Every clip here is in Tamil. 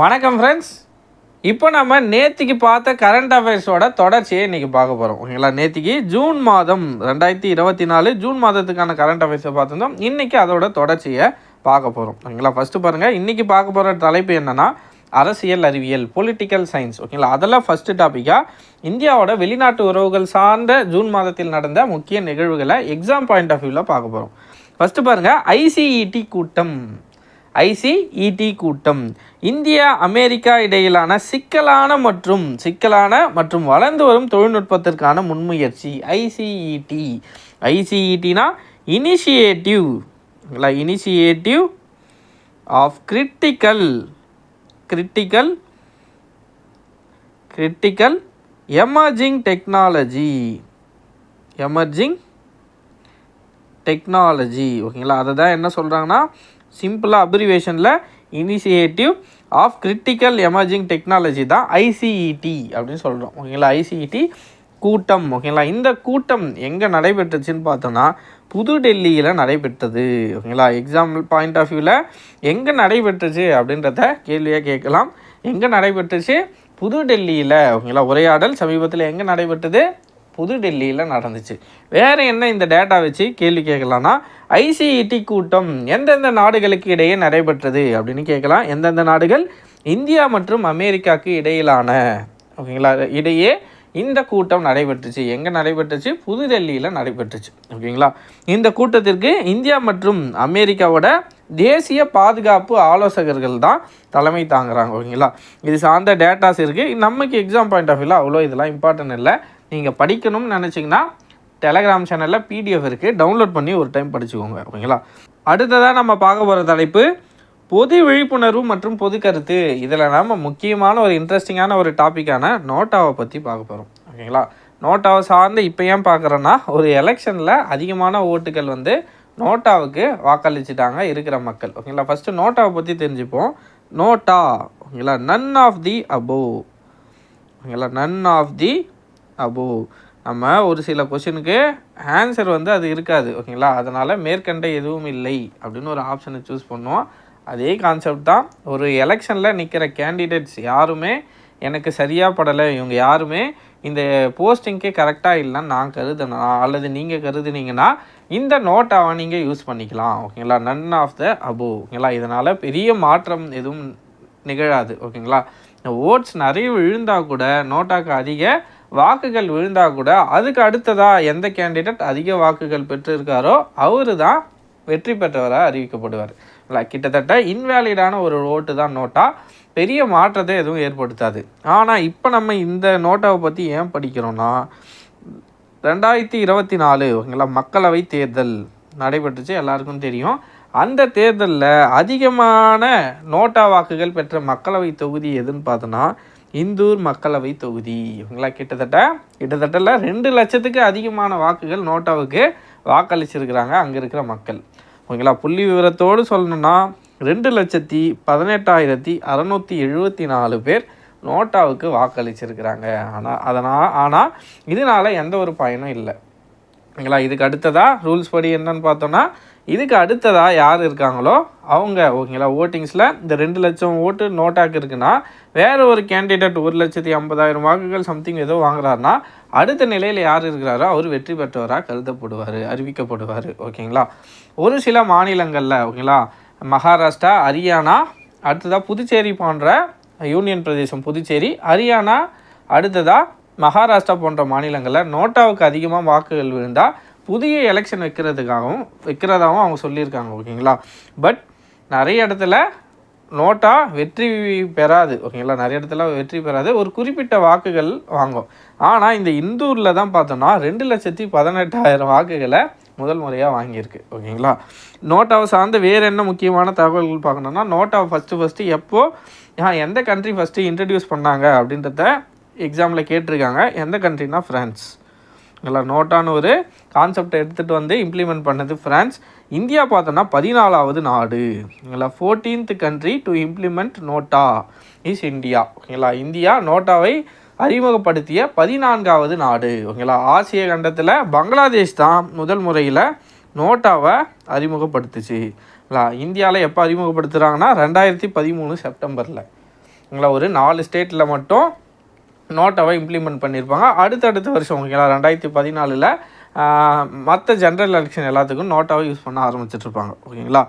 வணக்கம் ஃப்ரெண்ட்ஸ் இப்போ நம்ம நேத்திக்கு பார்த்த கரண்ட் அஃபேர்ஸோட தொடர்ச்சியை இன்றைக்கி பார்க்க போகிறோம் ஓகேங்களா? நேத்திக்கு ஜூன் மாதம் ரெண்டாயிரத்தி இருபத்தி நாலு ஜூன் மாதத்துக்கான கரண்ட் அஃபேர்ஸை பார்த்துருந்தோம். இன்றைக்கி அதோட தொடர்ச்சியை பார்க்க போகிறோம் ஓகேங்களா? ஃபஸ்ட்டு பாருங்கள் இன்றைக்கி பார்க்க போகிற தலைப்பு என்னென்னா அரசியல் அறிவியல் பொலிட்டிக்கல் சயின்ஸ் ஓகேங்களா? அதெல்லாம் ஃபஸ்ட்டு டாப்பிக்காக இந்தியாவோட வெளிநாட்டு உறவுகள் சார்ந்த ஜூன் மாதத்தில் நடந்த முக்கிய நிகழ்வுகளை எக்ஸாம் பாயிண்ட் ஆஃப் வியூவில் பார்க்க போகிறோம் ஃபஸ்ட்டு பாருங்கள் ஐசிஇடி கூட்டம். ஐசிஇடி கூட்டம். இந்தியா அமெரிக்கா இடையிலான சிக்கலான மற்றும் சிக்கலான மற்றும் வளர்ந்து வரும் தொழில்நுட்பத்திற்கான முன்முயற்சி ICET ஐசிஇடினா initiative initiative of critical critical critical emerging technology emerging technology ஓகேங்களா அதை தான் என்ன சொல்கிறாங்கன்னா சிம்பிளாக அப்ரிவேஷனில் initiative of critical emerging technology தான் ஐசிஇடி அப்படின்னு சொல்கிறோம் ஓகேங்களா? ஐசிஇடி கூட்டம். ஓகேங்களா? இந்த கூட்டம் எங்கே நடைபெற்றுச்சுன்னு பார்த்தோன்னா புது டெல்லியில் நடைபெற்றது. ஓகேங்களா? எக்ஸாம்பிள் பாயிண்ட் ஆஃப் வியூவில் எங்கே நடைபெற்றுச்சு அப்படின்றத கேள்வியாக கேட்கலாம். எங்கே நடைபெற்றுச்சு? புது டெல்லியில் ஓகேங்களா? உரையாடல் சமீபத்தில் எங்கே நடைபெற்றது? புது டெல்லியில் நடந்துச்சு. வேறு என்ன இந்த டேட்டா வச்சு கேள்வி கேட்கலான்னா ஐசிஇடி கூட்டம் எந்தெந்த நாடுகளுக்கு இடையே நடைபெற்றது அப்படின்னு கேட்கலாம். எந்தெந்த நாடுகள் இந்தியா மற்றும் அமெரிக்காவுக்கு இடையிலான ஓகேங்களா? இடையே இந்த கூட்டம் நடைபெற்றுச்சு. எங்கே நடைபெற்றுச்சு? புது டெல்லியில் நடைபெற்றுச்சு. ஓகேங்களா? இந்த கூட்டத்திற்கு இந்தியா மற்றும் அமெரிக்காவோட தேசிய பாதுகாப்பு ஆலோசகர்கள் தான் தலைமை தாங்குறாங்க. ஓகேங்களா? இது சார்ந்த டேட்டாஸ் இருக்குது நமக்கு எக்ஸாம் பாயிண்ட் ஆஃப் வியூவில் அவ்வளோ இதெல்லாம் இம்பார்ட்டன்ட் இல்லை. நீங்கள் படிக்கணும்னு நினச்சிங்கன்னா டெலகிராம் சேனலில் பிடிஎஃப் இருக்குது டவுன்லோட் பண்ணி ஒரு டைம் படிச்சுக்கோங்க. ஓகேங்களா? அடுத்ததாக நம்ம பார்க்க போகிற தலைப்பு பொது விழிப்புணர்வு மற்றும் பொது கருத்து. இதில் நாம் முக்கியமான ஒரு இன்ட்ரெஸ்டிங்கான ஒரு டாப்பிக்கான நோட்டாவை பற்றி பார்க்க போகிறோம் ஓகேங்களா? நோட்டாவை சார்ந்து இப்போ ஏன் பார்க்குறோன்னா ஒரு எலெக்ஷனில் அதிகமான ஓட்டுகள் வந்து நோட்டாவுக்கு வாக்களிச்சிட்டாங்க இருக்கிற மக்கள். ஓகேங்களா? ஃபஸ்ட்டு நோட்டாவை பற்றி தெரிஞ்சுப்போம். நோட்டா ஓகேங்களா? நன் ஆஃப் தி அபோவ் ஓகேங்களா? நன் ஆஃப் தி அபோவ் நம்ம ஒரு சில கொஷினுக்கு ஆன்சர் வந்து அது இருக்காது ஓகேங்களா அதனால் மேற்கண்ட எதுவும் இல்லை அப்படின்னு ஒரு ஆப்ஷனை சூஸ் பண்ணுவோம். அதே கான்செப்ட் தான் ஒரு எலெக்ஷனில் நிற்கிற கேண்டிடேட்ஸ் யாருமே எனக்கு சரியாக படலை இவங்க யாருமே இந்த போஸ்டிங்க்கே கரெக்டாக இல்லைன்னு நான் கருதுனா அல்லது நீங்கள் கருதுனீங்கன்னா இந்த நோட்டாவை நீங்கள் யூஸ் பண்ணிக்கலாம் ஓகேங்களா நன் ஆஃப் த அபோவ் ஓகேங்களா இதனால் பெரிய மாற்றம் எதுவும் நிகழாது ஓகேங்களா ஓட்ஸ் நிறைய விழுந்தால் கூட நோட்டாக்கு அதிக வாக்குகள் விழுந்தால் கூட அதுக்கு அடுத்ததாக எந்த கேண்டிடேட் அதிக வாக்குகள் பெற்றிருக்காரோ அவர் தான் வெற்றி பெற்றவராக அறிவிக்கப்படுவார். இல்லை கிட்டத்தட்ட இன்வேலிடான ஒரு ஓட்டு தான் நோட்டா. பெரிய மாற்றத்தை எதுவும் ஏற்படுத்தாது. ஆனால் இப்போ நம்ம இந்த நோட்டாவை பற்றி ஏன் படிக்கிறோன்னா ரெண்டாயிரத்தி இருபத்தி நாலு ஓகேங்களா மக்களவை தேர்தல் நடைபெற்றுச்சு எல்லாருக்கும் தெரியும். அந்த தேர்தலில் அதிகமான நோட்டா வாக்குகள் பெற்ற மக்களவை தொகுதி எதுன்னு பார்த்தோன்னா இந்தூர் மக்களவை தொகுதி. இவங்களா கிட்டத்தட்ட கிட்டத்தட்ட ரெண்டு லட்சத்துக்கு அதிகமான வாக்குகள் நோட்டாவுக்கு வாக்களிச்சிருக்கிறாங்க அங்கே இருக்கிற மக்கள். ஓகேங்களா? புள்ளி விவரத்தோடு சொல்லணும்னா ரெண்டு லட்சத்தி பதினெட்டாயிரத்தி அறநூற்றி எழுபத்தி நாலு பேர் நோட்டாவுக்கு வாக்களிச்சிருக்கிறாங்க. ஆனால் அதனால் ஆனால் இதனால் எந்த ஒரு பயனும் இல்லை. ஓகேங்களா? இதுக்கு அடுத்ததாக ரூல்ஸ் படி என்னன்னு பார்த்தோன்னா இதுக்கு அடுத்ததாக யார் இருக்காங்களோ அவங்க ஓகேங்களா ஓட்டிங்ஸில் இந்த ரெண்டு லட்சம் ஓட்டு நோட்டாக்கு இருக்குன்னா வேறு ஒரு கேண்டிடேட் ஒரு லட்சத்தி ஐம்பதாயிரம் வாக்குகள் சம்திங் ஏதோ வாங்குறாருன்னா அடுத்த நிலையில் யார் இருக்கிறாரோ அவர் வெற்றி பெற்றவராக கருதப்படுவார் அறிவிக்கப்படுவார் ஓகேங்களா? ஒரு சில மாநிலங்களில் ஓகேங்களா மகாராஷ்டிரா ஹரியானா அடுத்ததாக புதுச்சேரி போன்ற யூனியன் பிரதேசம் புதுச்சேரி ஹரியானா அடுத்ததாக மகாராஷ்டிரா போன்ற மாநிலங்களில் நோட்டாவுக்கு அதிகமாக வாக்குகள் விழுந்தால் புதிய எலெக்ஷன் வைக்கிறதுக்காகவும் வைக்கிறதாகவும் அவங்க சொல்லியிருக்காங்க ஓகேங்களா? பட் நிறைய இடத்துல நோட்டா வெற்றி பெறாது ஓகேங்களா? நிறைய இடத்துல வெற்றி பெறாது. ஒரு குறிப்பிட்ட வாக்குகள் வாங்கும் ஆனால் இந்த இந்தூரில் தான் பார்த்தோன்னா ரெண்டு லட்சத்தி பதினெட்டாயிரம் வாக்குகளை முதல் முறையாக வாங்கியிருக்கு ஓகேங்களா? நோட்டாவை சார்ந்து வேறு என்ன முக்கியமான தகவல்கள் பார்க்கணுன்னா நோட்டாவை ஃபஸ்ட்டு ஃபஸ்ட்டு எப்போது எந்த கண்ட்ரி ஃபஸ்ட்டு இன்ட்ரடியூஸ் பண்ணாங்க அப்படின்றத எக்ஸாமில் கேட்டிருக்காங்க. எந்த கண்ட்ரினா ஃப்ரான்ஸ் இல்லை நோட்டான்னு ஒரு கான்செப்டை எடுத்துகிட்டு வந்து இம்ப்ளிமெண்ட் பண்ணது ஃப்ரான்ஸ் இந்தியா பார்த்தோன்னா பதினாலாவது நாடு. ஓகேங்களா fourteenth country to implement NOTA is India ஓகேங்களா? இந்தியா நோட்டாவை அறிமுகப்படுத்திய பதினான்காவது நாடு. ஓகேங்களா? ஆசிய கண்டத்தில் பங்களாதேஷ் தான் முதல் முறையில் நோட்டாவை அறிமுகப்படுத்துச்சு. இந்தியாவில் எப்போ அறிமுகப்படுத்துகிறாங்கன்னா ரெண்டாயிரத்தி பதிமூணு செப்டம்பரில். ஓகேங்களா? ஒரு நாலு ஸ்டேட்டில் மட்டும் நோட்டாவை இம்ப்ளிமெண்ட் பண்ணியிருப்பாங்க அடுத்தடுத்த வருஷம் ஓகேங்களா ரெண்டாயிரத்தி பதினாலில் மற்ற ஜென்ரல் எலெக்ஷன் எல்லாத்துக்கும் நோட்டாவை யூஸ் பண்ண ஆரம்பிச்சிட்ருப்பாங்க ஓகேங்களா?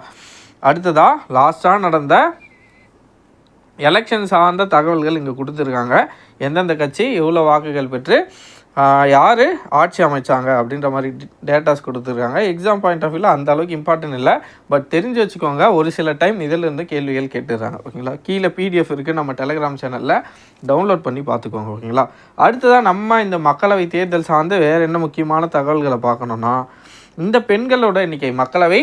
அடுத்ததாக லாஸ்ட்டாக நடந்த எலெக்ஷன் சார்ந்த தகவல்கள் இங்கே கொடுத்துருக்காங்க. எந்தெந்த கட்சி எவ்வளோ வாக்குகள் பெற்று யார்? ஆட்சி அமைச்சாங்க அப்படின்ற மாதிரி டேட்டாஸ் கொடுத்துருக்காங்க. எக்ஸாம் பாயிண்ட் ஆஃப் வியூவில் அந்த அளவுக்கு இம்பார்ட்டன்ட் இல்லை. பட் தெரிஞ்சு வச்சுக்கோங்க ஒரு சில டைம் இதிலிருந்து கேள்விகள் கேட்டுடுறாங்க ஓகேங்களா? கீழே பிடிஎஃப் இருக்குது நம்ம டெலிகிராம் சேனலில் டவுன்லோட் பண்ணி பார்த்துக்கோங்க ஓகேங்களா? அடுத்ததாக நம்ம இந்த மக்களவை தேர்தல் சார்ந்து வேறு என்ன முக்கியமான தகவல்களை பார்க்கணுன்னா இந்த பெண்களோட எண்ணிக்கை மக்களவை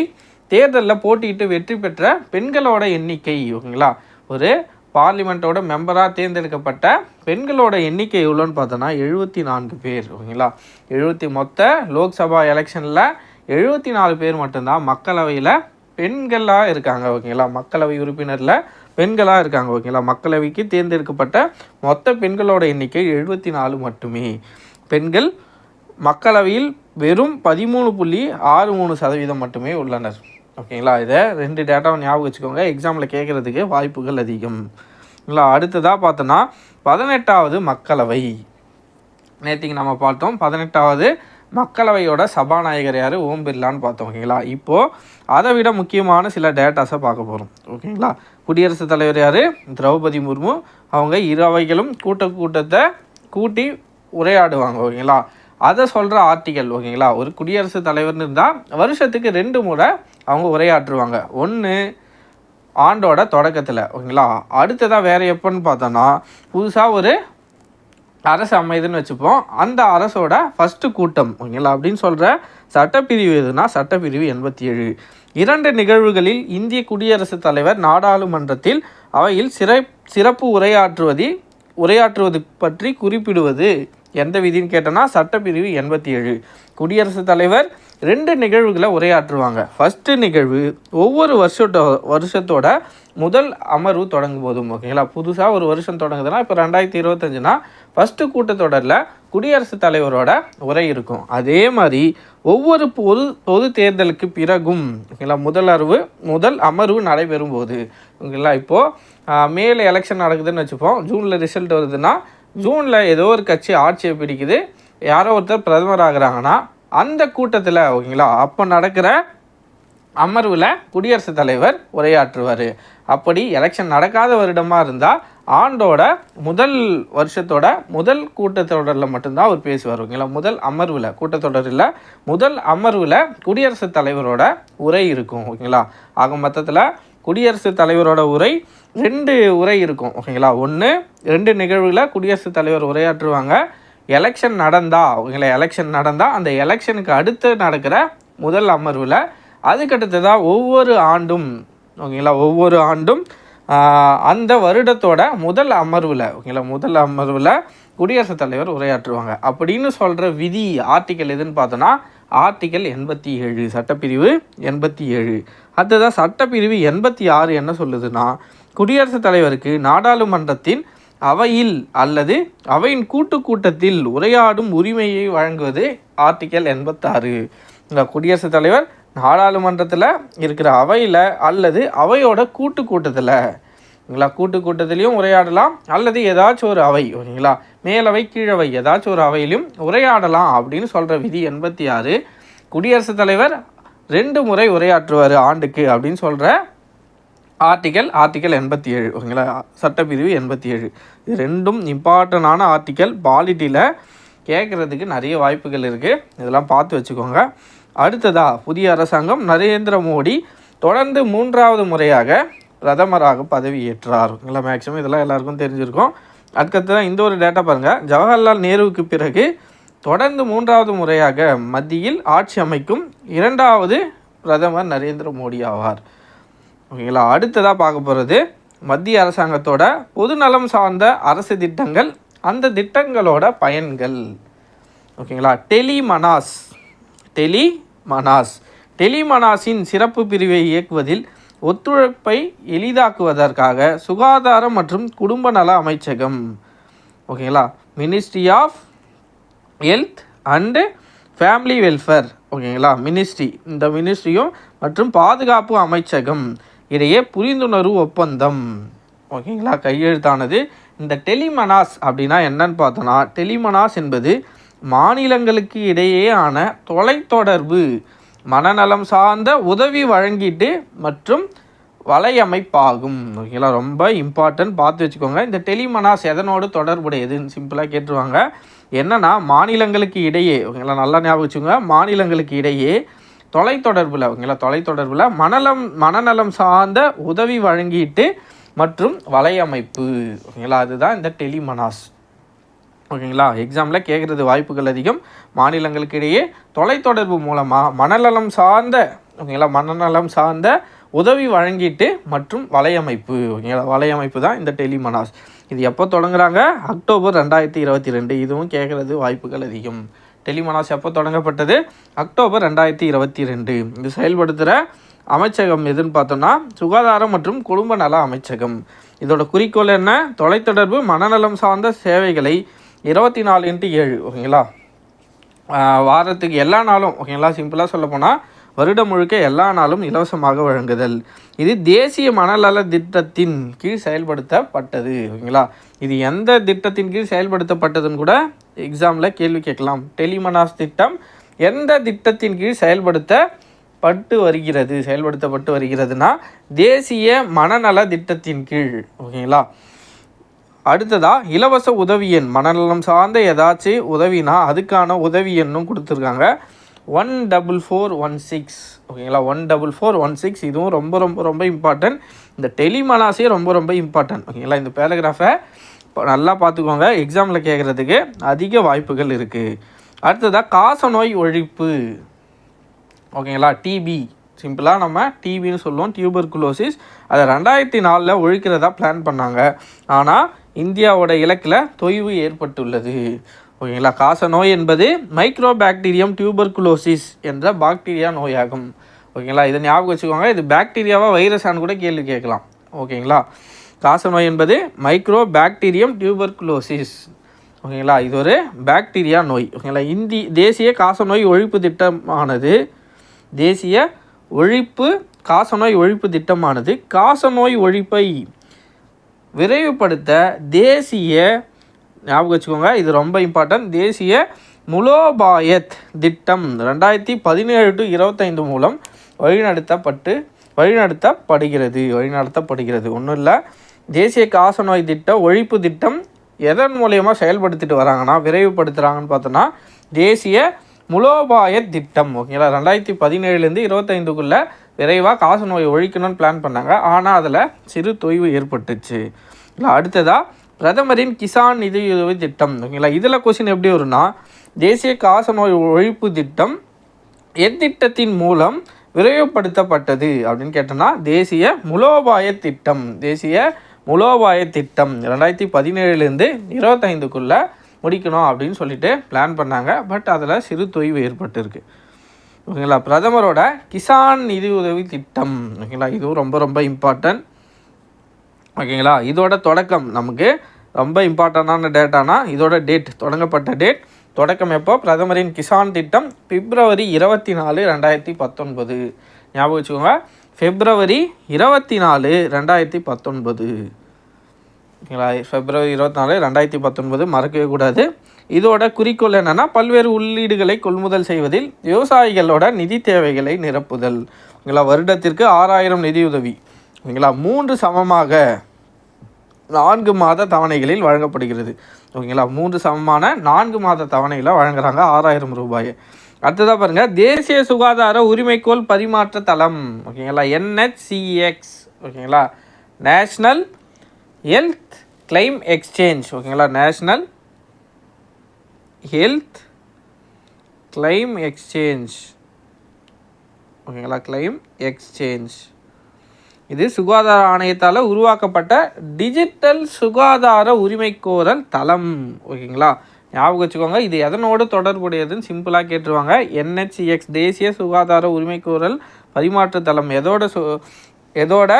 தேர்தலில் போட்டியிட்டு வெற்றி பெற்ற பெண்களோட எண்ணிக்கை ஓகேங்களா? ஒரு பார்லிமெண்ட்டோட மெம்பராக தேர்ந்தெடுக்கப்பட்ட பெண்களோட எண்ணிக்கை எவ்வளோன்னு பார்த்தோன்னா எழுபத்தி நான்கு பேர் ஓகேங்களா? எழுபத்தி மொத்த லோக்சபா எலெக்ஷனில் எழுபத்தி நாலு பேர் மட்டும்தான் மக்களவையில் பெண்களாக இருக்காங்க ஓகேங்களா? மக்களவை உறுப்பினரில் பெண்களாக இருக்காங்க ஓகேங்களா? மக்களவைக்கு தேர்ந்தெடுக்கப்பட்ட மொத்த பெண்களோட எண்ணிக்கை எழுபத்தி நாலு மட்டுமே. பெண்கள் மக்களவையில் வெறும் பதிமூணு புள்ளி ஆறு மூணு சதவீதம் மட்டுமே உள்ளனர். ஓகேங்களா? இதை ரெண்டு டேட்டாவை ஞாபகம் வச்சுக்கோங்க. எக்ஸாமில் கேட்குறதுக்கு வாய்ப்புகள் அதிகம். இல்லை அடுத்ததாக பார்த்தோன்னா பதினெட்டாவது மக்களவை. நேற்றுக்கு நம்ம பார்த்தோம் பதினெட்டாவது மக்களவையோட சபாநாயகர் யார்? ஓம் பிர்லான்னு பார்த்தோம் ஓகேங்களா? இப்போது அதை விட முக்கியமான சில டேட்டாஸை பார்க்க போகிறோம் ஓகேங்களா? குடியரசுத் தலைவர் யார்? திரௌபதி முர்மு. அவங்க இரு அவைகளும் கூட்ட கூட்டத்தை கூட்டி உரையாடுவாங்க ஓகேங்களா? அதை சொல்கிற ஆர்டிக்கல் ஓகேங்களா? ஒரு குடியரசுத் தலைவர்னு இருந்தால் வருஷத்துக்கு ரெண்டு முறை அவங்க உரையாற்றுவாங்க. ஒன்று ஆண்டோட தொடக்கத்தில் ஓகேங்களா? அடுத்ததாக வேறு எப்போன்னு பார்த்தோன்னா புதுசாக ஒரு அரசு அமைதுன்னு வச்சுப்போம். அந்த அரசோட ஃபஸ்ட்டு கூட்டம் ஓகேங்களா? அப்படின்னு சொல்கிற சட்டப்பிரிவு எதுனா சட்டப்பிரிவு எண்பத்தி ஏழு இரண்டு நிகழ்வுகளில் இந்திய குடியரசுத் தலைவர் நாடாளுமன்றத்தில் அவையில் சிறை சிறப்பு உரையாற்றுவதி உரையாற்றுவது பற்றி குறிப்பிடுவது. எந்த விதின்னு கேட்டோன்னா சட்டப்பிரிவு எண்பத்தி ஏழு குடியரசுத் தலைவர் ரெண்டு நிகழ்வுகளை உரையாற்றுவாங்க. ஃபஸ்ட்டு நிகழ்வு ஒவ்வொரு வருஷத்தோ வருஷத்தோட முதல் அமர்வு தொடங்கும் போதும் ஓகேங்களா புதுசாக ஒரு வருஷம் தொடங்குதுன்னா இப்போ ரெண்டாயிரத்தி இருபத்தஞ்சுனா ஃபஸ்ட்டு கூட்டத்தொடரில் குடியரசுத் தலைவரோட உரை இருக்கும். அதே மாதிரி ஒவ்வொரு பொது பொது தேர்தலுக்கு பிறகும் ஓகேங்களா முதல் அறிவு முதல் அமர்வு நடைபெறும் போது ஓகேங்களா இப்போது மேலே எலெக்ஷன் நடக்குதுன்னு வச்சுப்போம். ஜூனில் ரிசல்ட் வருதுன்னா ஜூனில் ஏதோ ஒரு கட்சி ஆட்சியை பிடிக்குது. யாரோ ஒருத்தர் பிரதமர் ஆகுறாங்கன்னா அந்த கூட்டத்தில் ஓகேங்களா அப்போ நடக்கிற அமர்வில் குடியரசுத் தலைவர் உரையாற்றுவார். அப்படி எலெக்ஷன் நடக்காத வருடமாக இருந்தால் ஆண்டோட முதல் வருஷத்தோட முதல் கூட்டத்தொடரில் மட்டும்தான் அவர் பேசுவார் ஓகேங்களா. முதல் அமர்வில் கூட்டத்தொடரில் முதல் அமர்வில் குடியரசுத் தலைவரோட உரை இருக்கும் ஓகேங்களா. ஆக மொத்தத்தில் குடியரசுத் தலைவரோட உரை ரெண்டு உரை இருக்கும் ஓகேங்களா? ஒன்று ரெண்டு நிகழ்வுகளை குடியரசுத் தலைவர் உரையாற்றுவாங்க. எலெக்ஷன் நடந்தா ஓகேங்களா? எலெக்ஷன் நடந்தால் அந்த எலெக்ஷனுக்கு அடுத்து நடக்கிற முதல் அமர்வில் அதுக்கடுத்ததாக ஒவ்வொரு ஆண்டும் ஓகேங்களா? ஒவ்வொரு ஆண்டும் அந்த வருடத்தோட முதல் அமர்வில் ஓகேங்களா? முதல் அமர்வில் குடியரசுத் தலைவர் உரையாற்றுவாங்க. அப்படின்னு சொல்கிற விதி ஆர்டிக்கல் எதுன்னு பார்த்தோன்னா ஆர்டிக்கல் எண்பத்தி ஏழு சட்டப்பிரிவு எண்பத்தி ஏழு. அடுத்ததாக சட்டப்பிரிவு எண்பத்தி ஆறு என்ன சொல்லுதுன்னா குடியரசுத் தலைவருக்கு நாடாளுமன்றத்தின் அவையில் அல்லது அவையின் கூட்டு கூட்டத்தில் உரையாடும் உரிமையை வழங்குவது ஆர்டிக்கல் எண்பத்தாறு. இந்த குடியரசுத் தலைவர் நாடாளுமன்றத்தில் இருக்கிற அவையில் அல்லது அவையோட கூட்டு கூட்டத்தில். ஓகேங்களா கூட்டு கூட்டத்திலையும் உரையாடலாம் அல்லது ஏதாச்சும் ஒரு அவை ஓகேங்களா? மேலவை கீழவை ஏதாச்சும் ஒரு அவையிலும் உரையாடலாம் அப்படின்னு சொல்கிற விதி எண்பத்தி ஆறு. குடியரசுத் தலைவர் ரெண்டு முறை உரையாற்றுவார் ஆண்டுக்கு அப்படின்னு சொல்கிற ஆர்டிக்கல் ஆர்டிக்கல் எண்பத்தி ஏழு ஓகேங்களா? சட்டப்பிரிவு எண்பத்தி ஏழு. இது ரெண்டும் இம்பார்ட்டண்டான ஆர்டிக்கல் பாலிட்டியில் கேட்குறதுக்கு நிறைய வாய்ப்புகள் இருக்குது இதெல்லாம் பார்த்து வச்சுக்கோங்க. அடுத்ததாக புதிய அரசாங்கம் நரேந்திர மோடி தொடர்ந்து மூன்றாவது முறையாக பிரதமராக பதவியேற்றார். ஓகேங்களா மேக்ஸிமம் இதெல்லாம் எல்லாருக்கும் தெரிஞ்சிருக்கும். அதுக்கடுத்து இந்த ஒரு டேட்டா பாருங்கள் ஜவஹர்லால் நேருவுக்கு பிறகு தொடர்ந்து மூன்றாவது முறையாக மத்தியில் ஆட்சி அமைக்கும் இரண்டாவது பிரதமர் நரேந்திர மோடி ஆவார். ஓகேங்களா? அடுத்ததாக பார்க்க போகிறது மத்திய அரசாங்கத்தோட பொதுநலம் சார்ந்த அரசு திட்டங்கள் அந்த திட்டங்களோட பயன்கள். ஓகேங்களா? டெலிமனாஸ். டெலிமனாஸ். டெலிமனாஸின் சிறப்பு பிரிவை இயக்குவதில் ஒத்துழைப்பை எளிதாக்குவதற்காக சுகாதாரம் மற்றும் குடும்ப நல அமைச்சகம் ஓகேங்களா? Ministry of health and family welfare ஓகேங்களா? மினிஸ்ட்ரி இந்த மினிஸ்ட்ரியும் மற்றும் பாதுகாப்பு அமைச்சகம். இடையே புரிந்துணர்வு ஒப்பந்தம். ஓகேங்களா? கையெழுத்தானது. இந்த டெலிமனாஸ் அப்படின்னா என்னன்னு பார்த்தோன்னா டெலிமனாஸ் என்பது மாநிலங்களுக்கு இடையேயான தொலைத்தொடர்பு மனநலம் சார்ந்த உதவி வழங்கிட்டு மற்றும் வலையமைப்பாகும். ஓகேங்களா? ரொம்ப இம்பார்ட்டன்ட் பார்த்து வச்சுக்கோங்க. இந்த டெலிமனாஸ் எதனோடு தொடர்புடையதுன்னு சிம்பிளாக கேட்டுருவாங்க. என்னென்னா மாநிலங்களுக்கு இடையே ஓகேங்களா? நல்லா ஞாபகம் வச்சுக்கோங்க. மாநிலங்களுக்கு இடையே தொலைத்தொடர்பில் ஓகேங்களா? தொலைத்தொடர்பில் மனநலம் மனநலம் சார்ந்த உதவி வழங்கிட்டு மற்றும் வலையமைப்பு ஓகேங்களா? அதுதான் இந்த டெலிமனாஸ். ஓகேங்களா? எக்ஸாமில் கேட்குறது வாய்ப்புகள் அதிகம். மாநிலங்களுக்கு இடையே தொலைத்தொடர்பு மூலமாக மனநலம் சார்ந்த ஓகேங்களா? மனநலம் சார்ந்த உதவி வழங்கிட்டு மற்றும் வலையமைப்பு ஓகேங்களா? வலையமைப்பு தான் இந்த டெலிமனாஸ். இது எப்போ தொடங்குறாங்க? அக்டோபர் ரெண்டாயிரத்தி இருபத்தி ரெண்டு. இதுவும் கேட்குறது வாய்ப்புகள் அதிகம். டெலிமனாஸ் எப்போ தொடங்கப்பட்டது அக்டோபர் ரெண்டாயிரத்தி இருபத்தி ரெண்டு. இது செயல்படுத்துகிற அமைச்சகம் எதுன்னு பார்த்தோம்னா சுகாதாரம் மற்றும் குடும்ப நல அமைச்சகம். இதோட குறிக்கோள் என்ன? தொலைத்தொடர்பு மனநலம் சார்ந்த சேவைகளை இருபத்தி நாலு இன்ட்டு ஏழு ஓகேங்களா? வாரத்துக்கு எல்லா நாளும் ஓகேங்களா? சிம்பிளாக சொல்ல போனால் வருடம் முழுக்க எல்லா நாளும் இலவசமாக வழங்குதல். இது தேசிய மனநல திட்டத்தின் கீழ் செயல்படுத்தப்பட்டது ஓகேங்களா? இது எந்த திட்டத்தின் கீழ் செயல்படுத்தப்பட்டதுன்னு கூட எக்ஸாமில் கேள்வி கேட்கலாம். டெலிமனாஸ் திட்டம் எந்த திட்டத்தின் கீழ் செயல்படுத்தப்பட்டு வருகிறது? செயல்படுத்தப்பட்டு வருகிறதுனா தேசிய மனநல திட்டத்தின் கீழ். ஓகேங்களா? அடுத்ததா இலவச உதவி எண். மனநலம் சார்ந்த ஏதாச்சும் உதவினா அதுக்கான உதவி எண்ணும் கொடுத்துருக்காங்க. One double four one six ஓகேங்களா? One double four one six இதுவும் ரொம்ப ரொம்ப ரொம்ப இம்பார்ட்டன்ட் இந்த டெலிமனாஸே ரொம்ப ரொம்ப இம்பார்ட்டன்ட் ஓகேங்களா? இந்த பேராகிராஃபை நல்லா பார்த்துக்கோங்க எக்ஸாமில் கேட்குறதுக்கு அதிக வாய்ப்புகள் இருக்குது அடுத்ததாக காச நோய் ஒழிப்பு. ஓகேங்களா? டிபி சிம்பிளாக நம்ம டிபின்னு சொல்லுவோம். டியூபர்குலோசிஸ் அதை ரெண்டாயிரத்தி நாலில் ஒழிக்கிறதா பிளான் பண்ணாங்க. ஆனால் இந்தியாவோட இலக்கில் தொய்வு ஏற்பட்டுள்ளது. ஓகேங்களா? காச நோய் என்பது மைக்ரோ பாக்டீரியம் டியூபர்குலோசிஸ் என்ற பாக்டீரியா நோயாகும். ஓகேங்களா? இதை ஞாபகம் வச்சுக்கோங்க. இது பாக்டீரியாவா வைரஸான்னு கூட கேள்வி கேட்கலாம். ஓகேங்களா? காசநோய் என்பது மைக்ரோ பாக்டீரியம் டியூபர்குலோசிஸ் ஓகேங்களா? இது ஒரு பாக்டீரியா நோய். ஓகேங்களா? இந்தி தேசிய காசநோய் ஒழிப்பு திட்டமானது தேசிய ஒழிப்பு காசநோய் ஒழிப்பு திட்டமானது காசநோய் ஒழிப்பை விரைவுபடுத்த தேசிய ஞாபகம் வச்சுக்கோங்க இது ரொம்ப இம்பார்ட்டன்ட் தேசிய முலோபாயத் திட்டம் ரெண்டாயிரத்தி பதினேழு டு இருபத்தைந்து மூலம் வழிநடத்தப்பட்டு வழிநடத்தப்படுகிறது. வழிநடத்தப்படுகிறது. ஒன்றும் இல்லை. தேசிய காசநோய் திட்டம் ஒழிப்பு திட்டம் எதன் மூலயமா செயல்படுத்திட்டு வராங்கன்னா விரைவுபடுத்துகிறாங்கன்னு பார்த்தோன்னா தேசிய முலோபாய திட்டம் ஓகேங்களா? ரெண்டாயிரத்தி பதினேழுலேருந்து இருபத்தைந்துக்குள்ளே விரைவாக காச நோயை ஒழிக்கணும்னு பிளான் பண்ணாங்க. ஆனால் அதில் சிறு தொய்வு ஏற்பட்டுச்சு. இல்லை அடுத்ததாக பிரதமரின் கிசான் நிதியுதவி திட்டம் ஓகேங்களா? இதில் கொஸ்டின் எப்படி வரும்னா தேசிய காச நோய் ஒழிப்பு திட்டம் எத்திட்டத்தின் மூலம் விரைவுபடுத்தப்பட்டது அப்படின்னு கேட்டோம்னா தேசிய முலோபாய திட்டம் தேசிய முலோபாய திட்டம் ரெண்டாயிரத்தி பதினேழுலேருந்து இருபத்தைந்துக்குள்ளே முடிக்கணும் அப்படின்னு சொல்லிட்டு பிளான் பண்ணாங்க. பட் அதில் சிறு தொய்வு ஏற்பட்டிருக்கு. ஓகேங்களா? பிரதமரோட கிசான் நிதி உதவி திட்டம். ஓகேங்களா? இதுவும் ரொம்ப ரொம்ப இம்பார்ட்டன்ட் ஓகேங்களா? இதோட தொடக்கம் நமக்கு ரொம்ப இம்பார்ட்டண்டான டேட்டானா இதோட டேட் தொடங்கப்பட்ட டேட் தொடக்கம் எப்போ? பிரதமரின் கிசான் திட்டம் பிப்ரவரி இருபத்தி நாலு ரெண்டாயிரத்தி பத்தொன்பது. ஞாபகம் வச்சுக்கோங்க. ஃபெப்ரவரி இருபத்தி நாலு ரெண்டாயிரத்தி பத்தொன்பது. ஓகேங்களா? ஃபெப்ரவரி இருபத்தி நாலு ரெண்டாயிரத்தி பத்தொன்பது மறக்கவே கூடாது. இதோட குறிக்கோள் என்னென்னா பல்வேறு உள்ளீடுகளை கொள்முதல் செய்வதில் விவசாயிகளோட நிதி தேவைகளை நிரப்புதல். ஓகேங்களா? வருடத்திற்கு ஆறாயிரம் நிதியுதவி. ஓகேங்களா? மூன்று சமமாக நான்கு மாத தவணைகளில் வழங்கப்படுகிறது. ஓகேங்களா? மூன்று சமமான நான்கு மாத தவணைகளை வழங்குறாங்க. ஆறாயிரம் ரூபாய். அடுத்ததாக பாருங்கள் தேசிய சுகாதார உரிமைக்கோள் பரிமாற்ற தளம் ஓகேங்களா என்ஹெச்சிஎக்ஸ் ஓகேங்களா? நேஷ்னல் ஹெல்த் கிளைம் எக்ஸ்சேஞ்ச் ஓகேங்களா? நேஷ்னல் ஹெல்த் கிளைம் எக்ஸ்சேஞ்ச் ஓகேங்களா? கிளைம் எக்ஸ்சேஞ்ச் இது சுகாதார ஆணையத்தால் உருவாக்கப்பட்ட டிஜிட்டல் சுகாதார உரிமைக்கோரல் தளம். ஓகேங்களா? ஞாபகம் வச்சுக்கோங்க இது எதனோடு தொடர்புடையதுன்னு சிம்பிளாக கேட்டுருவாங்க. என்ஹெச்எக்ஸ் தேசிய சுகாதார உரிமைக்கோரல் பரிமாற்று தளம் எதோட சு எதோட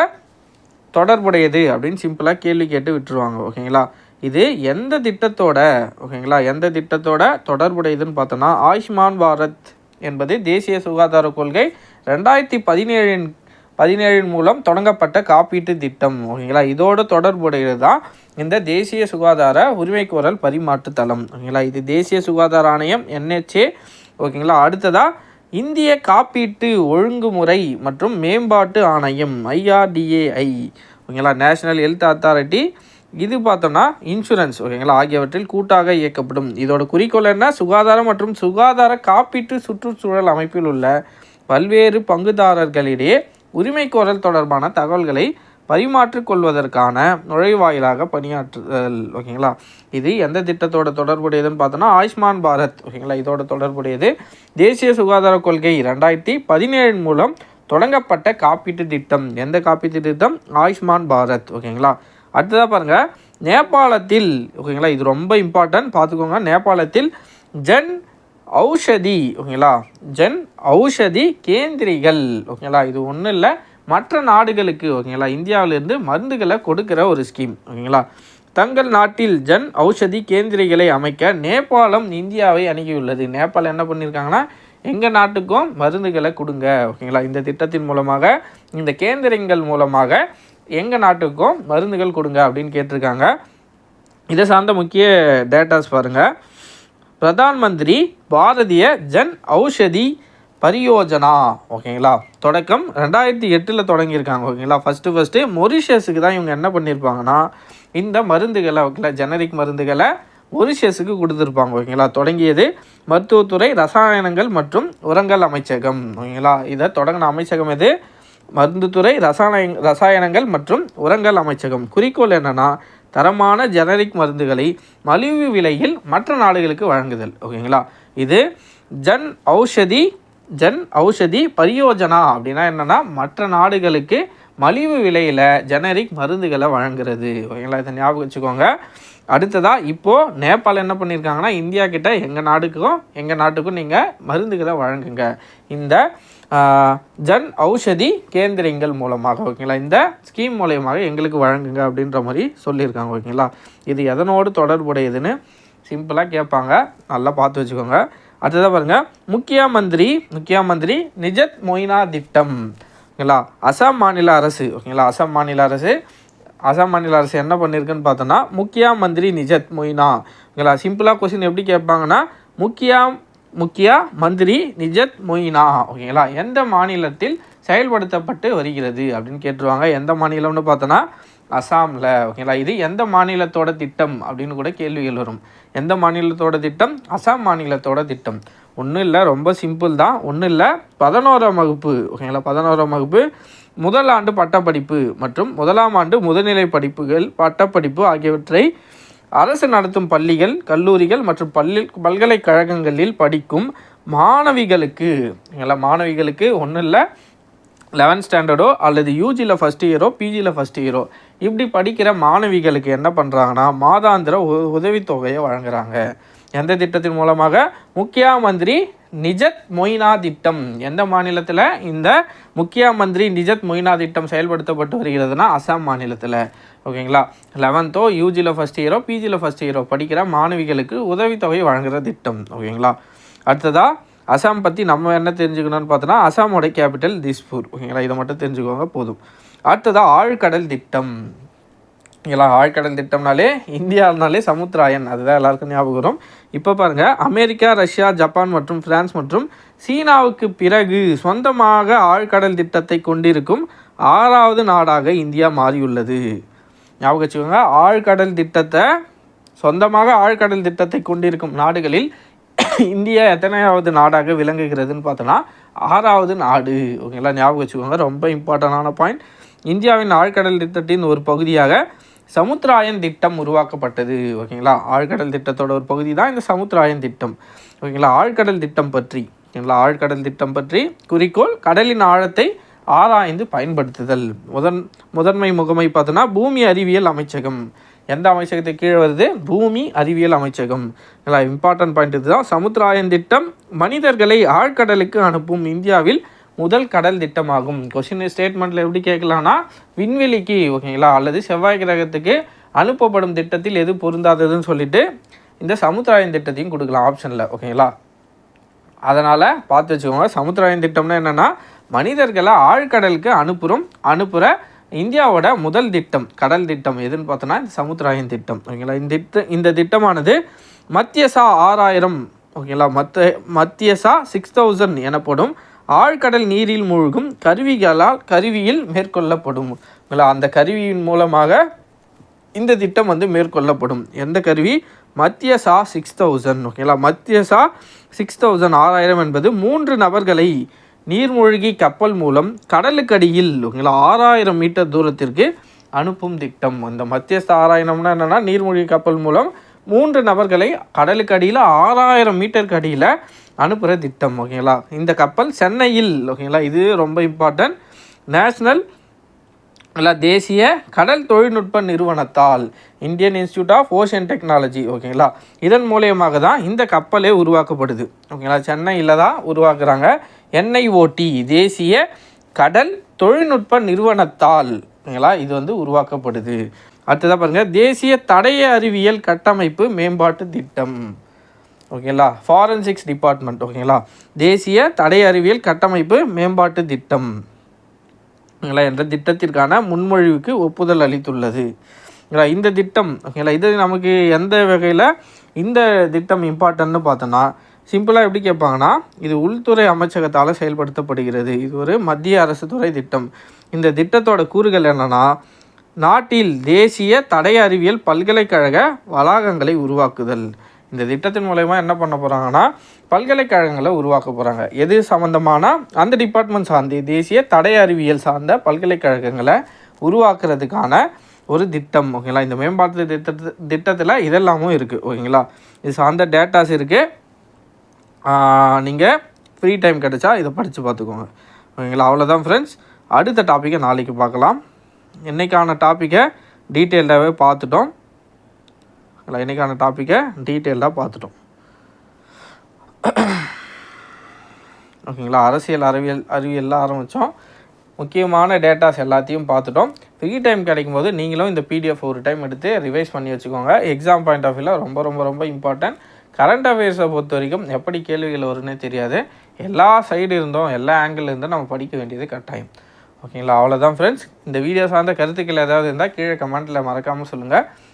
தொடர்புடையது அப்படின்னு சிம்பிளாக கேள்வி கேட்டு விட்டுருவாங்க ஓகேங்களா? இது எந்த திட்டத்தோட ஓகேங்களா? எந்த திட்டத்தோட தொடர்புடையதுன்னு பார்த்தோன்னா ஆயுஷ்மான் பாரத் என்பது தேசிய சுகாதார கொள்கை ரெண்டாயிரத்தி பதினேழின் பதினேழின் மூலம் தொடங்கப்பட்ட காப்பீட்டு திட்டம் ஓகேங்களா? இதோடு தொடர்புடையது தான் இந்த தேசிய சுகாதார உரிமைக்கோரல் பரிமாற்று தளம். ஓகேங்களா? இது தேசிய சுகாதார ஆணையம் என்ஹெச்ஏ ஓகேங்களா? அடுத்ததாக இந்திய காப்பீட்டு ஒழுங்குமுறை மற்றும் மேம்பாட்டு ஆணையம் ஐஆர்டிஏஐ ஓகேங்களா? நேஷனல் ஹெல்த் அத்தாரிட்டி இது பார்த்தோம்னா இன்சூரன்ஸ் ஓகேங்களா? ஆகியவற்றில் கூட்டாக இயக்கப்படும். இதோட குறிக்கோள் என்ன? சுகாதாரம் மற்றும் சுகாதார காப்பீட்டு சுற்றுச்சூழல் அமைப்பில் உள்ள பல்வேறு பங்குதாரர்களிடையே உரிமைக்கோரல் தொடர்பான தகவல்களை பரிமாற்றிக்கொள்வதற்கான நுழைவாயிலாக பணியாற்றுதல் ஓகேங்களா? இது எந்த திட்டத்தோட தொடர்புடையதுன்னு பார்த்தோன்னா ஆயுஷ்மான் பாரத் ஓகேங்களா? இதோட தொடர்புடையது. தேசிய சுகாதார கொள்கை ரெண்டாயிரத்தி பதினேழு மூலம் தொடங்கப்பட்ட காப்பீட்டு திட்டம். எந்த காப்பீட்டு திட்டம்? ஆயுஷ்மான் பாரத் ஓகேங்களா? அடுத்ததாக பாருங்கள் நேபாளத்தில் ஓகேங்களா? இது ரொம்ப இம்பார்ட்டன்ட் பார்த்துக்கோங்க நேபாளத்தில் ஜன் ஔஷதி ஓகேங்களா? ஜன் ஔஷதி கேந்திரிகள் ஓகேங்களா? இது ஒன்றும் இல்லை. மற்ற நாடுகளுக்கு ஓகேங்களா இந்தியாவிலிருந்து மருந்துகளை கொடுக்குற ஒரு ஸ்கீம் ஓகேங்களா? தங்கள் நாட்டில் ஜன் ஔஷதி கேந்திரிகளை அமைக்க நேபாளம் இந்தியாவை அணுகியுள்ளது. நேபாளம் என்ன பண்ணியிருக்காங்கன்னா எங்கள் நாட்டுக்கும் மருந்துகளை கொடுங்க ஓகேங்களா? இந்த திட்டத்தின் மூலமாக இந்த கேந்திரங்கள் மூலமாக எங்கள் நாட்டுக்கும் மருந்துகள் கொடுங்க அப்படின்னு கேட்டிருக்காங்க. இதை சார்ந்த முக்கிய டேட்டாஸ் பாருங்கள் பிரதான் மந்திரி பாரதிய ஜன் ஔஷதி பரியோஜனா ஓகேங்களா? தொடக்கம் ரெண்டாயிரத்தி எட்டில் தொடங்கியிருக்காங்க ஓகேங்களா? ஃபஸ்ட்டு ஃபஸ்ட்டு மொரிஷியஸுக்கு தான் இவங்க என்ன பண்ணியிருப்பாங்கன்னா இந்த மருந்துகளை ஓகேங்களா ஜெனரிக் மருந்துகளை மொரிஷியஸுக்கு கொடுத்துருப்பாங்க ஓகேங்களா? தொடங்கியது மருத்துவத்துறை ரசாயனங்கள் மற்றும் உரங்கள் அமைச்சகம் ஓகேங்களா? இதை தொடங்கின அமைச்சகம் எது? மருந்துத்துறை ரசாயன ரசாயனங்கள் மற்றும் உரங்கள் அமைச்சகம். குறிக்கோள் என்னென்னா தரமான ஜெனரிக் மருந்துகளை மலிவு விலையில் மற்ற நாடுகளுக்கு வழங்குதல் ஓகேங்களா? இது ஜன் ஔஷதி ஜன் ஔஷதி பரியோஜனா அப்படின்னா என்னென்னா மற்ற நாடுகளுக்கு மலிவு விலையில் ஜெனரிக் மருந்துகளை வழங்குறது. ஓகேங்களா? இதை ஞாபகம் வச்சுக்கோங்க. அடுத்ததாக இப்போது நேபாள் என்ன பண்ணியிருக்காங்கன்னா இந்தியா கிட்ட எங்கள் நாடுக்கும் எங்கள் நாட்டுக்கும் நீங்கள் மருந்துகளை வழங்குங்க. இந்த ஜன் ஔஷதி கேந்திரங்கள் மூலமாக ஓகேங்களா? இந்த ஸ்கீம் மூலயமாக எங்களுக்கு வழங்குங்க அப்படின்ற மாதிரி சொல்லியிருக்காங்க ஓகேங்களா? இது எதனோடு தொடர்புடையதுன்னு சிம்பிளாக கேட்பாங்க. நல்லா பார்த்து வச்சுக்கோங்க. அடுத்ததாக பாருங்கள் முக்கிய மந்திரி முக்கிய மந்திரி நிஜத் மொய்னா திட்டம் ஓகேங்களா? அசாம் மாநில அரசு. ஓகேங்களா? அசாம் மாநில அரசு. அசாம் மாநில அரசு என்ன பண்ணியிருக்குன்னு பார்த்தோன்னா முக்கியா மந்திரி நிஜத் மொய்னா. ஓகேங்களா? சிம்பிளாக கொஸ்டின் எப்படி கேட்பாங்கன்னா முக்கியா முக்கியா மந்திரி நிஜத் மொய்னா. ஓகேங்களா? எந்த மாநிலத்தில் செயல்படுத்தப்பட்டு வருகிறது அப்படின்னு கேட்டுருவாங்க. எந்த மாநிலம்னு பார்த்தோன்னா அசாமில் ஓகேங்களா இது எந்த மாநிலத்தோட திட்டம் அப்படின்னு கூட கேள்விகள் வரும். எந்த மாநிலத்தோட திட்டம்? அசாம் மாநிலத்தோட திட்டம். ஒன்றும் இல்லை ரொம்ப சிம்பிள் தான். ஒன்றும் இல்லை பதினோராம் வகுப்பு ஓகேங்களா பதினோராம் வகுப்பு முதல் ஆண்டு பட்டப்படிப்பு மற்றும் முதலாம் ஆண்டு முதுநிலை படிப்புகள் பட்டப்படிப்பு ஆகியவற்றை அரசு நடத்தும் பள்ளிகள் கல்லூரிகள் மற்றும் பள்ளி பல்கலைக்கழகங்களில் படிக்கும் மாணவிகளுக்கு ஓகேங்களா மாணவிகளுக்கு ஒன்றும் இல்லை லெவன்த் ஸ்டாண்டர்டோ அல்லது யூஜியில் ஃபஸ்ட் இயரோ பிஜியில் ஃபஸ்ட் இயரோ இப்படி படிக்கிற மாணவிகளுக்கு என்ன பண்ணுறாங்கன்னா மாதாந்திர உ- உதவித்தொகையை வழங்குறாங்க. எந்த திட்டத்தின் மூலமாக? முக்கிய மந்திரி நிஜத் மொய்னா திட்டம். எந்த மாநிலத்தில்? இந்த முக்கிய மந்திரி நிஜத் மொய்னா திட்டம் செயல்படுத்தப்பட்டு வருகிறதுனா அசாம் மாநிலத்தில். ஓகேங்களா? லெவன்த்தோ யூஜியில் ஃபஸ்ட் இயரோ பிஜியில் ஃபஸ்ட் இயரோ படிக்கிற மாணவிகளுக்கு உதவித்தொகை வழங்குற திட்டம். ஓகேங்களா? அடுத்ததாக அசாம் பற்றி நம்ம என்ன தெரிஞ்சுக்கணும்னு பார்த்தோன்னா அசாமோட கேபிட்டல் திஸ்பூர். ஓகேங்களா? இதை மட்டும் தெரிஞ்சுக்கோங்க போதும். அடுத்ததாக ஆழ்கடல் திட்டம். எல்லாம் ஆழ்கடல் திட்டம்னாலே இந்தியானாலே சமுத்திராயன். அதுதான் எல்லாருக்கும் ஞாபகம் வரும். இப்போ பாருங்கள் அமெரிக்கா ரஷ்யா ஜப்பான் மற்றும் பிரான்ஸ் மற்றும் சீனாவுக்கு பிறகு சொந்தமாக ஆழ்கடல் திட்டத்தை கொண்டிருக்கும் ஆறாவது நாடாக இந்தியா மாறியுள்ளது. ஞாபகம் வச்சுக்கோங்க ஆழ்கடல் திட்டத்தை சொந்தமாக ஆழ்கடல் திட்டத்தை கொண்டிருக்கும் நாடுகளில் இந்தியா எத்தனையாவது நாடாக விளங்குகிறதுன்னு பார்த்தோன்னா ஆறாவது நாடு. ஓகேங்களா? ஞாபகம் வச்சுக்கோங்க ரொம்ப இம்பார்ட்டண்டான பாயிண்ட் இந்தியாவின் ஆழ்கடல் திட்டத்தின் ஒரு பகுதியாக சமுத்திராயன் திட்டம் உருவாக்கப்பட்டது ஓகேங்களா? ஆழ்கடல் திட்டத்தோட ஒரு பகுதி தான் இந்த சமுத்திராயன் திட்டம் ஓகேங்களா? ஆழ்கடல் திட்டம் பற்றி ஓகேங்களா? ஆழ்கடல் திட்டம் பற்றி குறிக்கோள் கடலின் ஆழத்தை ஆராய்ந்து பயன்படுத்துதல். முதன் முதன்மை முகமை பார்த்தோன்னா பூமி அறிவியல் அமைச்சகம். எந்த அமைச்சகத்துக்கு கீழே வருது? பூமி அறிவியல் அமைச்சகம். இல்லை இம்பார்ட்டன்ட் பாயிண்ட் இதுதான். சமுத்திராயன் திட்டம் மனிதர்களை ஆழ்கடலுக்கு அனுப்பும் இந்தியாவில் முதல் கடல் திட்டமாகும். கொஷின் ஸ்டேட்மெண்ட்டில் எப்படி கேட்கலாம்னா விண்வெளிக்கு ஓகேங்களா அல்லது செவ்வாய் கிரகத்துக்கு அனுப்பப்படும் திட்டத்தில் எது பொருந்தாததுன்னு சொல்லிட்டு இந்த சமுத்திராயன் திட்டத்தையும் கொடுக்கலாம் ஆப்ஷனில் ஓகேங்களா? அதனால் பார்த்து வச்சுக்கோங்க. சமுத்திராயன் திட்டம்னா என்னென்னா மனிதர்களை ஆழ்கடலுக்கு அனுப்புகிறோம் அனுப்புகிற இந்தியாவோட முதல் திட்டம் கடல் திட்டம் எதுன்னு பார்த்தோன்னா இந்த சமுத்திராயன் திட்டம் ஓகேங்களா? இந்த திட்ட இந்த திட்டமானது மத்தியசா ஆறாயிரம் ஓகேங்களா? மத்த மத்தியசா சிக்ஸ் தௌசண்ட் எனப்படும் ஆழ்கடல் நீரில் மூழ்கும் கருவிகளால் கருவியில் மேற்கொள்ளப்படும். அந்த கருவியின் மூலமாக இந்த திட்டம் வந்து மேற்கொள்ளப்படும். எந்த கருவி? மத்திய சா சிக்ஸ் தௌசண்ட் ஓகேங்களா மத்திய சா சிக்ஸ் தௌசண்ட் ஆறாயிரம் என்பது மூன்று நபர்களை நீர்மூழ்கி கப்பல் மூலம் கடலுக்கடியில் ஓகேங்களா ஆறாயிரம் மீட்டர் தூரத்திற்கு அனுப்பும் திட்டம். அந்த மத்தியஸ்த ஆறாயிரம்னா என்னென்னா நீர்மூழ்கி கப்பல் மூலம் மூன்று நபர்களை கடலுக்கு அடியில் ஆறாயிரம் மீட்டருக்கு அடியில் அனுப்புகிற திட்டம் ஓகேங்களா? இந்த கப்பல் சென்னையில் ஓகேங்களா? இது ரொம்ப இம்பார்ட்டன்ட் நேஷ்னல் இல்லை தேசிய கடல் தொழில்நுட்ப நிறுவனத்தால் Indian institute of ocean technology ஓகேங்களா? இதன் மூலியமாக தான் இந்த கப்பலே உருவாக்கப்படுது. ஓகேங்களா? சென்னையில் தான் உருவாக்குறாங்க. என்ஐஓடி தேசிய கடல் தொழில்நுட்ப நிறுவனத்தால் ஓகேங்களா? இது வந்து உருவாக்கப்படுது. அடுத்ததாக பாருங்கள் தேசிய தடய அறிவியல் கட்டமைப்பு மேம்பாட்டு திட்டம். ஓகேங்களா? ஃபாரன்சிக்ஸ் டிபார்ட்மெண்ட் ஓகேங்களா? தேசிய தடை அறிவியல் கட்டமைப்பு மேம்பாட்டு திட்டம் ஓகேங்களா? என்ற திட்டத்திற்கான முன்மொழிவுக்கு ஒப்புதல் அளித்துள்ளது. ஓகேங்களா? இந்த திட்டம் ஓகேங்களா? இது நமக்கு எந்த வகையில் இந்த திட்டம் இம்பார்ட்டன்ட்னு பார்த்தோன்னா சிம்பிளாக எப்படி கேட்பாங்கன்னா இது உள்துறை அமைச்சகத்தால் செயல்படுத்தப்படுகிறது. இது ஒரு மத்திய அரசு துறை திட்டம். இந்த திட்டத்தோட கூறுகள் என்னென்னா நாட்டில் தேசிய தடை அறிவியல் பல்கலைக்கழக வளாகங்களை உருவாக்குதல். இந்த திட்டத்தின் மூலயமா என்ன பண்ண போகிறாங்கன்னா பல்கலைக்கழகங்களை உருவாக்க போகிறாங்க எது சம்மந்தமான அந்த டிபார்ட்மெண்ட் சார்ந்த தேசிய தடை அறிவியல் சார்ந்த பல்கலைக்கழகங்களை உருவாக்குறதுக்கான ஒரு திட்டம் ஓகேங்களா? இந்த மேம்பாட்டு திட்டத்து திட்டத்தில் இதெல்லாமும் இருக்குது ஓகேங்களா? இது சார்ந்த டேட்டாஸ் இருக்குது நீங்கள் ஃப்ரீ டைம் கிடைச்சா இதை படித்து பார்த்துக்கோங்க ஓகேங்களா? அவ்வளோதான் ஃப்ரெண்ட்ஸ் அடுத்த டாப்பிக்கை நாளைக்கு பார்க்கலாம். இன்றைக்கான டாப்பிக்கை டீட்டெயில்டாகவே பார்த்துட்டோம். இல்லை இன்றைக்கான டாப்பிக்கை டீட்டெயில்டாக பார்த்துட்டோம். ஓகேங்களா அரசியல் அறிவியல் அறிவியல்லாம் ஆரம்பித்தோம் முக்கியமான டேட்டாஸ் எல்லாத்தையும் பார்த்துட்டோம். ஃப்ரீ டைம் கிடைக்கும் போது நீங்களும் இந்த பிடிஎஃப் ஒரு டைம் எடுத்து ரிவைஸ் பண்ணி வச்சுக்கோங்க. எக்ஸாம் பாயிண்ட் ஆஃப் வியூவில் ரொம்ப ரொம்ப ரொம்ப இம்பார்ட்டன்ட் கரண்ட் அஃபேர்ஸை பொறுத்த வரைக்கும் எப்படி கேள்விகள் வரும்னே தெரியாது. எல்லா சைடு இருந்தும் எல்லா ஆங்கிள் இருந்தும் நம்ம படிக்க வேண்டியது கட்டாயம். ஓகேங்களா அவ்வளோதான் ஃப்ரெண்ட்ஸ் இந்த வீடியோ சார்ந்த கருத்துக்கள் ஏதாவது இருந்தால் கீழே கமெண்ட்டில் மறக்காமல் சொல்லுங்கள்